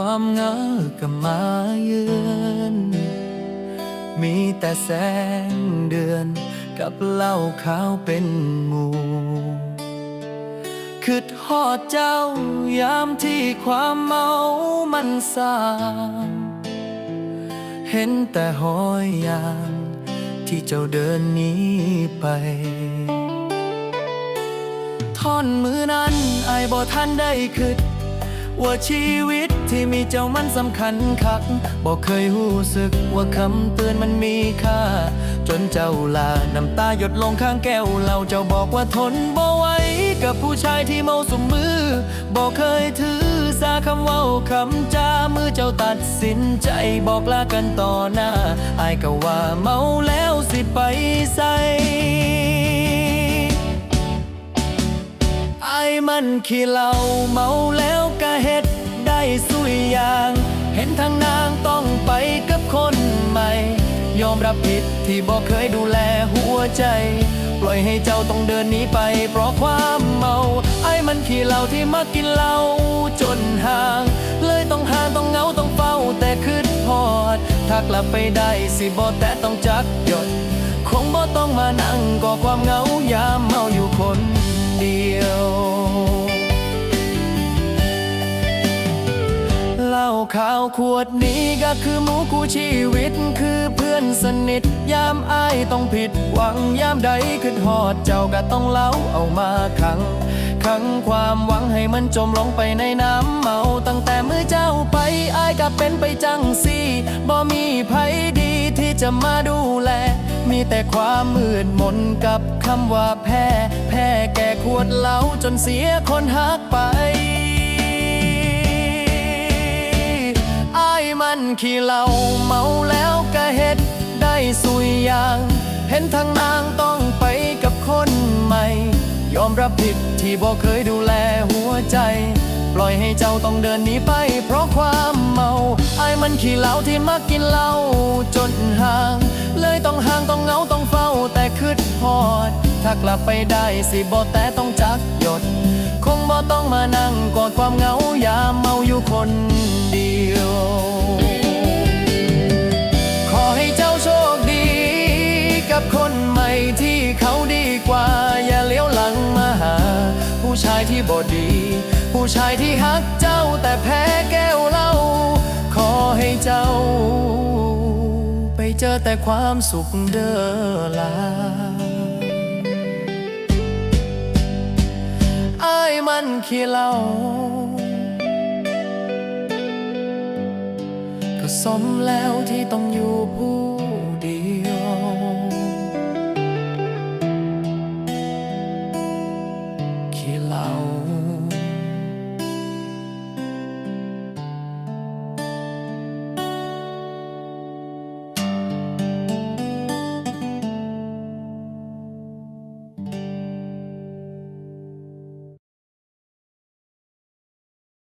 ความเหงาก็มาเยือนมีแต่แสงเดือนกับเหล้าขาวเป็นหมู่คิดฮอดเจ้ายามที่ความเมามันสางเห็นแต่หอยยางที่เจ้าเดินหนี้ไป ท่อนมือนั้นไอายบ่ทันได้คิด ว่าชีวิตที่มีเจ้ามันสำคัญคักบอกเคยรู้สึกว่าคำเตือนมันมีค่า จนเจ้าลาน้ำตาหยดลงข้างแก้วเราเจ้าบอกว่าทนบ่ไหวกับผู้ชายที่เมาสมมือบอกเคยถือสาคำเว้าคำจามือเจ้าตัดสินใจบอกลากันต่อหน้าอายก็ว่าเมาแล้วสิไปใส่ ไอ้มันขี้เหล้าเมาแล้วก็เฮ็ดได้สุยอย่าง เห็นทางนางต้องไปกับคนใหม่ ยอมรับผิดที่บอกเคยดูแลหัวใจ ปล่อยให้เจ้าต้องเดินหนีไป เพราะความเมา ไอ้มันขี้เหล้าที่มักกินเหล้าจนห่าง เลยต้องห่างต้องเหงาต้องเฝ้าแต่คืดพอด ถ้ากลับไปได้สิบ่แต่ต้องจักหยด คงบ่ต้องมานั่งก่อความเหงายามเมาอยู่คน ขาวขวดนี้ก็คือหมูคู่ชีวิต คือเพื่อนสนิท ยามอายต้องผิดหวังยามใดขึ้นหอดเจ้าก็ต้องเล่าเอามาขัง ขังความหวังให้มันจมลงไปในน้ำเมา ตั้งแต่เมื่อเจ้าไปอายก็เป็นไปจังสีบ่มีไผดีที่จะมาดูแล มีแต่ความมืดมนกับคำว่าแพ้ แพ้แก่ขวดเหล้าจนเสียคนหักไป ขี้เหล้าเมาแล้วก็เฮ็ดได้สุยอย่าง เห็นทางนางต้องไปกับคนใหม่ ยอมรับผิดที่บ่เคยดูแลหัวใจ ปล่อยให้เจ้าต้องเดินหนีไป เพราะความเมาอายมันขี้เหล้าที่มักกินเหล้าจนห่าง เลยต้องห่างต้องเหงาต้องเฝ้าแต่คืดพอด ถ้ากลับไปได้สิบ่แต่ต้องจักหยด คงบ่ต้องมานั่งกอดความเหงายามเมาอยู่คน ที่เขาดีกว่า อย่าเลี้ยวหลังมาหา ผู้ชายที่บ่ดี ผู้ชายที่ฮักเจ้าแต่แพ้แก้วเหล้าขอให้เจ้า ไปเจอแต่ความสุขเด้อลาอายมันขี้เหล้าก็สมแล้วที่ต้องอยู่ผู้